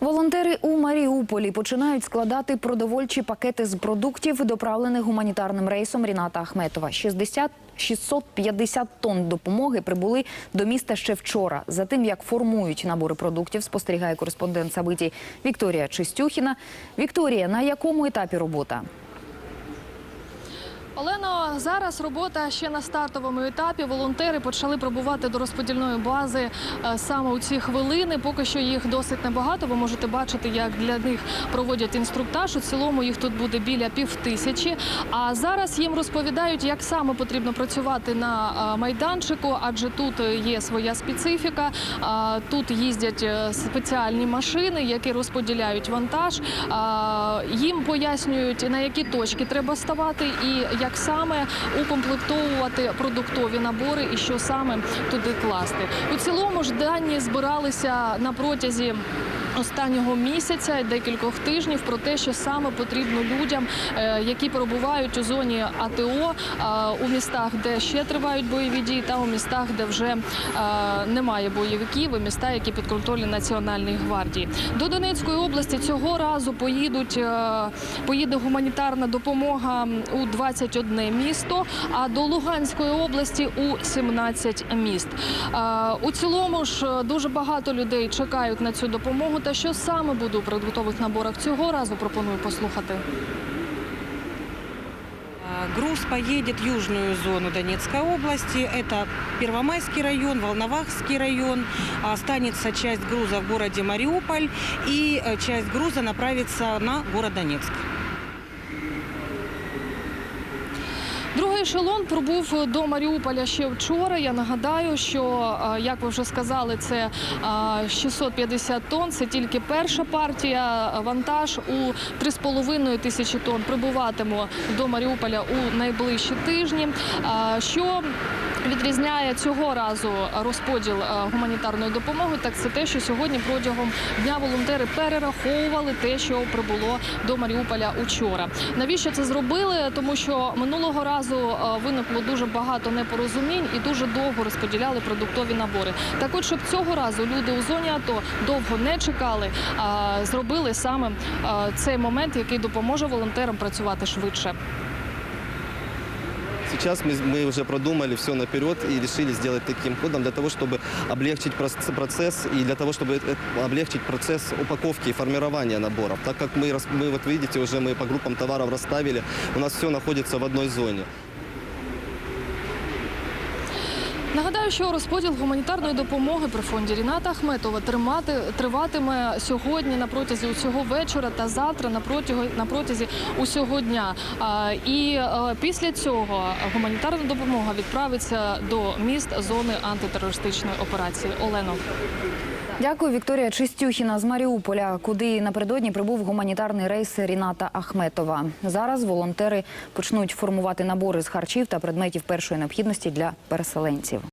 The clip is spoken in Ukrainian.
Волонтери у Маріуполі починають складати продовольчі пакети з продуктів, доправлених гуманітарним рейсом Ріната Ахметова. 60 650 тонн допомоги прибули до міста ще вчора. За тим, як формують набори продуктів, спостерігає кореспондент Сабиті Вікторія Чистюхіна. Вікторія, на якому етапі робота? Олено, зараз робота ще на стартовому етапі. Волонтери почали пробувати до розподільної бази е, саме у ці хвилини. Поки що їх досить небагато. Ви можете бачити, як для них проводять інструктаж. У цілому їх тут буде біля півтисячі. А зараз їм розповідають, як саме потрібно працювати на е, майданчику, адже тут є своя специфіка. Тут їздять е, спеціальні машини, які розподіляють вантаж. Їм пояснюють, на які точки треба ставати і як саме укомплектовувати продуктові набори і що саме туди класти. У цілому ж дані збиралися на протязі. Останнього місяця декількох тижнів про те, що саме потрібно людям, е, які перебувають у зоні АТО е, у містах, де ще тривають бойові дії, та у містах, де вже е, немає бойовиків, і міста, які під контролем Національної гвардії. До Донецької області цього разу поїдуть поїде гуманітарна допомога у 21 місто, а до Луганської області у 17 міст. У цілому ж дуже багато людей чекають на цю допомогу. Та що саме буде у продуктових наборах цього разу, пропоную послухати. Груз поедет в южную зону Донецкой области. Это Первомайский район, Волновахский район. Останется часть груза в городе Мариуполь. И э, часть груза направится на город Донецк. Другий ешелон пробув до Маріуполя ще вчора. Я нагадаю, що е, як ви вже сказали, це е, 650 тонн. Це тільки перша партія. Вантаж у 3,5 тисячі тонн прибуватиме до Маріуполя у найближчі тижні. Е, Що відрізняє цього разу розподіл е, гуманітарної допомоги, так це те, що сьогодні протягом дня волонтери перераховували те, що прибуло до Маріуполя учора. Навіщо це зробили? Тому що минулого разу е, виникло дуже багато непорозумінь і дуже довго розподіляли продуктові набори. Так от, щоб цього разу люди у зоні АТО довго не чекали, зробили саме е, цей момент, який допоможе волонтерам працювати швидше. Сейчас мы, мы уже продумали все наперед и решили сделать таким ходом для того, чтобы облегчить прос- процесс и для того, чтобы э, облегчить процесс упаковки и формирования наборов. Так как мы, рас- мы вот видите, уже мы по группам товаров расставили, у нас все находится в одной зоне. Нагадаю, що розподіл гуманітарної допомоги при фонді Ріната Ахметова тримати триватиме сьогодні на протязі усього вечора та завтра на протязі, на протязі усього дня. І е, після цього гуманітарна допомога відправиться до міст зони антитерористичної операції. Олено. Дякую, Вікторія Чистюхіна з Маріуполя, куди напередодні прибув гуманітарний рейс Ріната Ахметова. Зараз волонтери почнуть формувати набори з харчів та предметів першої необхідності для переселенців.